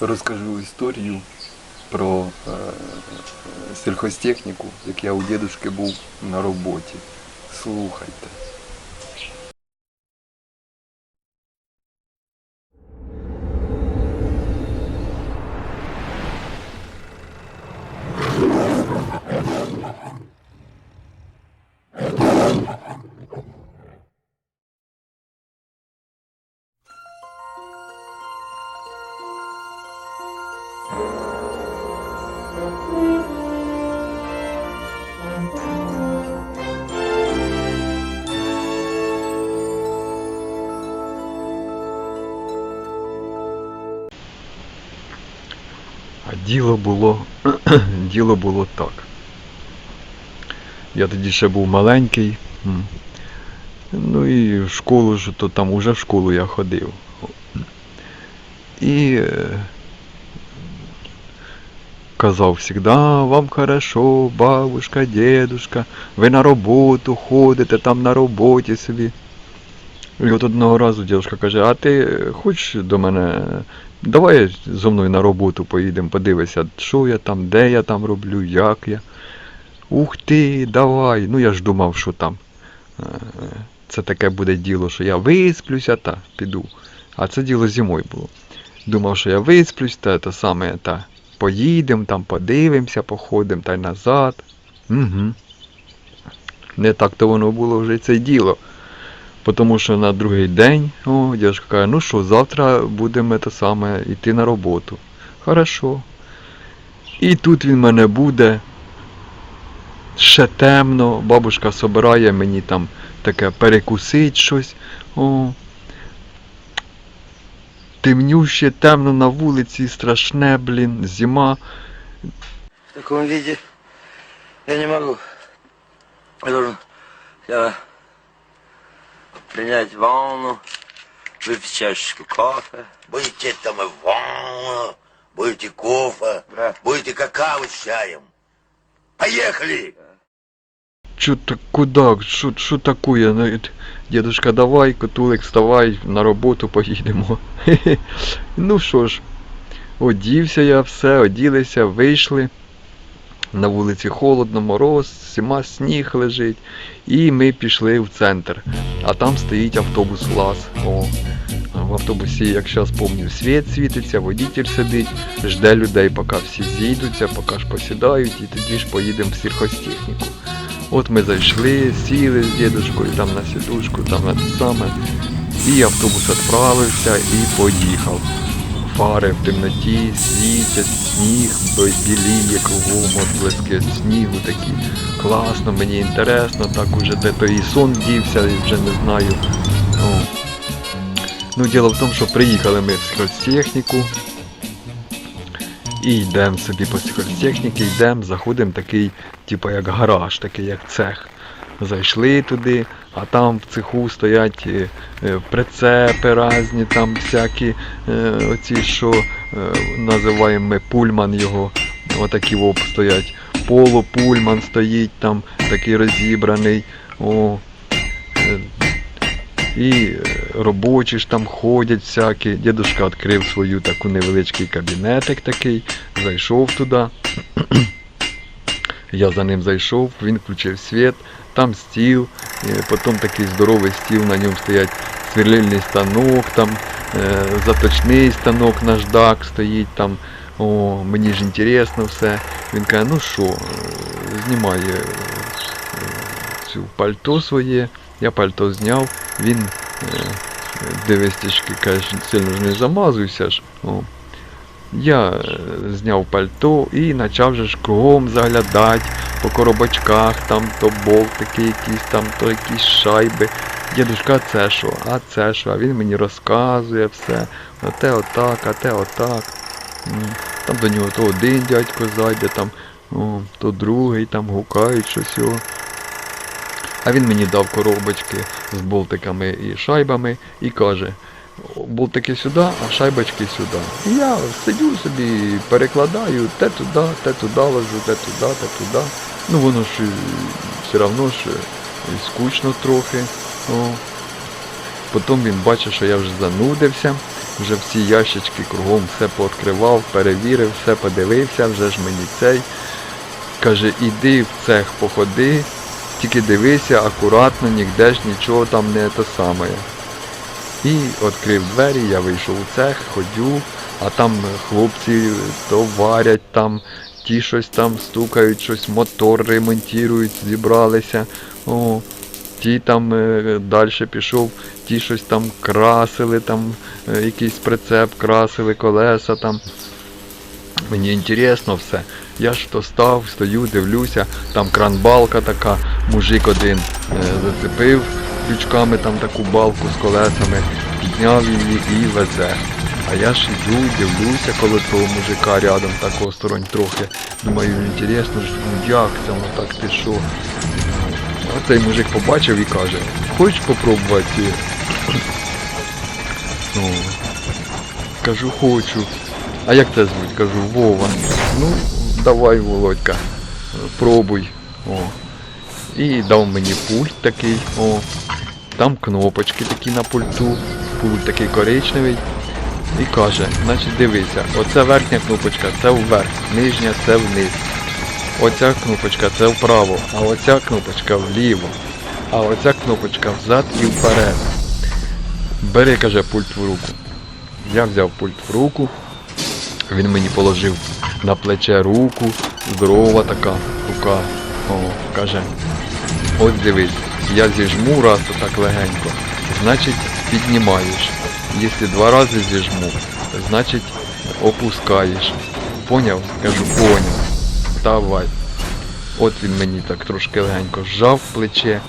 розкажу історію про е, сільхозтехніку, як я у дідушки був на роботі. Слухайте. Діло було, діло було так. Я тоді ще був маленький. Ну і в школу ж, то там уже в школу я ходив. І е, казав всегда, вам хорошо, бабушка, дедушка, ви на роботу ходите, там на роботі собі. І от одного разу дівчинка каже, а ти хочеш до мене, давай зо мною на роботу поїдемо, подивися, що я там, де я там роблю, як я. Ух ти, давай. Ну я ж думав, що там е, це таке буде діло, що я висплюся та піду. А це діло зимою було. Думав, що я висплюсь, та те саме, та поїдемо, там подивимося, походимо та й назад. Угу. Не так то воно було вже це діло. Тому що на другий день, о, дядько каже, ну що, завтра будемо те саме йти на роботу. Хорошо. І тут він мене буде. Ще темно, бабушка собирає мені там таке перекусить щось. О. Темнюще, темно на вулиці, страшне, блін, зима. В таком виде я не могу. Я должен я, принять ванну, выпить чашечку кофе. Будете там и ванну, будете кофе, Да. будете какао с чаем. Поехали! Чо так куди? Що, що такое? Ну, Дідушка, давай, котулик, вставай, на роботу поїдемо. Ну що ж, одівся я все, оділися, вийшли. На вулиці холодно, мороз, зима, сніг лежить. І ми пішли в центр. А там стоїть автобус ЛАЗ. О, в автобусі, як зараз пам'ятаю, світ світиться, водитель сидить, жде людей, поки всі зійдуться, поки ж посідають, і тоді ж поїдемо в сільхозтехніку. От ми зайшли, сіли з дідушкою там на сідушку, там на те саме. І автобус відправився і поїхав. Фари в темноті, світять, сніг біліє кругом, от блиски снігу такі. Класно, мені інтересно, так уже де то і сон дівся, і вже не знаю. О. Ну, діло в тому, що приїхали ми в сільхозтехніку. І йдемо собі по сільхозтехніці, йдемо, заходимо такий, типу як гараж, такий як цех. Зайшли туди, а там в цеху стоять е, е, прицепи різні, там всякі е, оці, що називаємо ми пульман його, отакі воп стоять. Полупульман стоїть там, такий розібраний. О, і робочі ж там ходять всякі. Дідушка відкрив свою таку невеличкий кабінетик такий, зайшов туди. Я за ним зайшов, він включив світ, там стіл, потім такий здоровий стіл, на ньому стоять сверлильний станок, там е, заточний станок наждак стоїть там. О, мені ж інтересно все. Він каже, ну що, е, знімай е, цю пальто своє. Я пальто зняв, він дивись, каже, сильно ж не замазуйся ж. О. Я е, зняв пальто і почав же ж заглядати по коробочках, там то болтики якісь, там то якісь шайби. Дідушка, це що? А це що? А він мені розказує все. А те отак, а те отак. Там до нього то один дядько зайде, там, о, то другий, там гукають щось його. А він мені дав коробочки з болтиками і шайбами і каже, болтики сюди, а шайбочки сюди. І я сидю собі, перекладаю те туди, те туди ложу, те туди, те туди. Ну воно ж е, все одно ж е, скучно трохи. О. Потім він бачить, що я вже занудився, вже всі ящички кругом все пооткривав, перевірив, все подивився, вже ж мені цей. Каже, іди в цех походи, тільки дивися акуратно, ніде ж нічого там не те саме. І відкрив двері, я вийшов у цех, ходю, а там хлопці то варять там, ті щось там стукають, щось мотор ремонтують, зібралися. О, ті там е, далі пішов, ті щось там красили, там е, якийсь прицеп красили, колеса там. Мені інтересно все. Я ж то став, стою, дивлюся, там кранбалка така, мужик один е, зацепив крючками там таку балку з колесами, підняв її і везе. А я ж іду, дивлюся коло того мужика рядом, так осторонь трохи. Думаю, інтересно, ну як це воно так що? А цей мужик побачив і каже, хочеш попробувати? Ну, кажу, хочу. А як це звуть? Кажу, Вова. Ну, давай, Володька, пробуй. О. І дав мені пульт такий, о. Там кнопочки такі на пульту, пульт такий коричневий. І каже, значить дивися, оця верхня кнопочка це вверх, нижня це вниз. Оця кнопочка це вправо, а оця кнопочка вліво. А оця кнопочка взад і вперед. Бери, каже, пульт в руку. Я взяв пульт в руку, він мені положив на плече руку, здорова така рука. О, каже, ось дивись, я зіжму раз так легенько, значить піднімаєш. Якщо два рази зіжму, значить опускаєш. Поняв? Кажу, поняв. Давай. От він мені так трошки легенько зжав плече,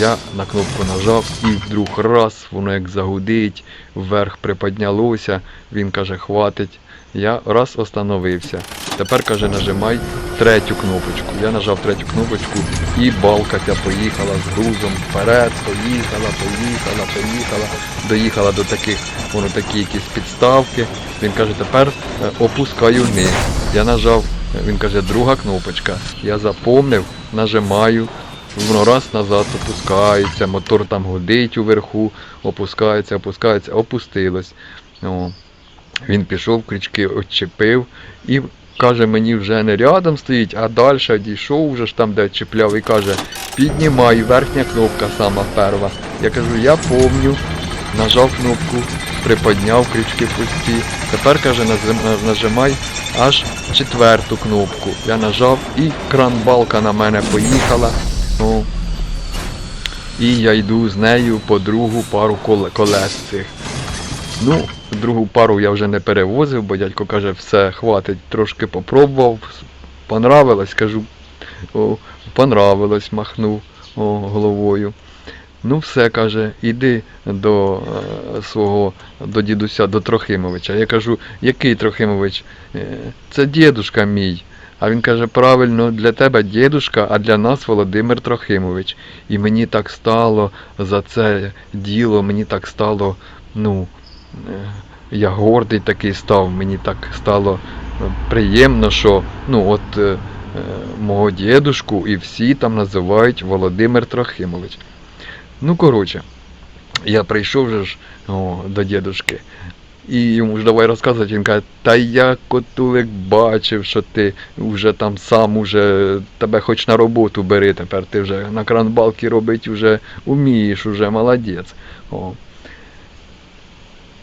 я на кнопку нажав і вдруг раз, воно як загудить, вверх приподнялося, він каже, хватить. Я раз остановився. Тепер каже, нажимай третю кнопочку. Я нажав третю кнопочку і балка ця поїхала з грузом вперед, поїхала, поїхала, поїхала, доїхала до таких, воно такі якісь підставки. Він каже, тепер е, опускаю вниз. Я нажав, е, він каже, друга кнопочка. Я запомнив, нажимаю, воно раз назад опускається, мотор там гудить уверху, опускається, опускається, опустилось. Він пішов, крючки відчепив і каже, мені вже не рядом стоїть, а далі дійшов вже ж там, де чіпляв, і каже, піднімай, верхня кнопка сама перша. Я кажу, я помню, нажав кнопку, приподняв крючки пусті. Тепер каже, нажимай аж четверту кнопку. Я нажав і кран-балка на мене поїхала. О. І я йду з нею по другу пару колес цих. Ну, другу пару я вже не перевозив, бо дядько каже, все, хватить, трошки попробував, понравилось, кажу, о, понравилось, махнув о, головою. Ну все, каже, іди до е, свого, до дідуся, до Трохимовича. Я кажу, який Трохимович? «Е, Це дідушка мій. А він каже, правильно, для тебе дідушка, а для нас Володимир Трохимович. І мені так стало за це діло, мені так стало, ну, я гордий такий став, мені так стало е, приємно, що ну от е, е, мого дідушку і всі там називають Володимир Трохимович. Ну, коротше, я прийшов же ж о, до дідушки. І йому ж давай розказувати, він каже, та я котулик бачив, що ти вже там сам уже тебе хоч на роботу бери, тепер ти вже на кранбалки робити вже умієш, уже молодець. О.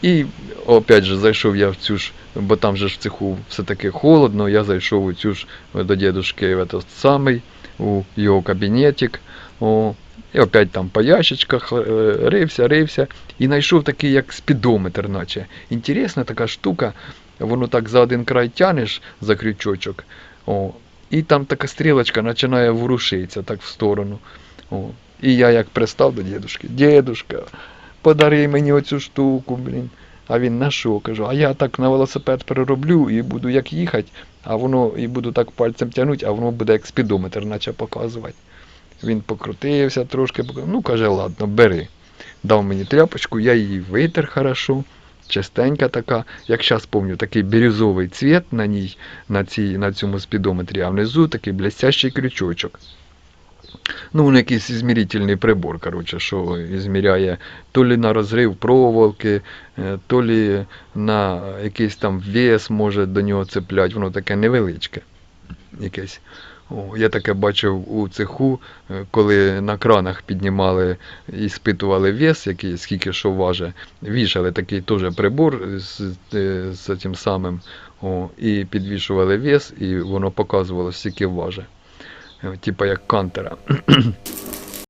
І опять же зайшов я в цю ж, бо там же в цеху все-таки холодно, я зайшов у цю ж до дідушки в этот самий, у його кабінетик. О, і опять там по ящичках е, рився, рився. І знайшов такий як спідометр, наче. Інтересна така штука, воно так за один край тянеш за крючочок. О, і там така стрілочка починає ворушитися так в сторону. О. І я як пристав до дідушки, дідушка, подари мені оцю штуку, блін. А він на що? Кажу, а я так на велосипед перероблю і буду як їхати, а воно і буду так пальцем тягнути, а воно буде як спідометр, наче показувати. Він покрутився трошки, ну каже, ладно, бери. Дав мені тряпочку, я її витер хорошо, чистенька така, як зараз пам'ятаю, такий бірюзовий цвіт на ній, на, цій, на цьому спідометрі, а внизу такий блестящий крючочок. Ну, він якийсь ізмірительний прибор, коротше, що ізміряє то лі на розрив проволоки, е, то лі на якийсь там вес може до нього цеплять, воно таке невеличке. Якесь. О, я таке бачив у цеху, е, коли на кранах піднімали і спитували вес, який, скільки що важить, вішали такий теж прибор з, е, з цим самим, о, і підвішували вес, і воно показувало, скільки важить. Типа як кантера.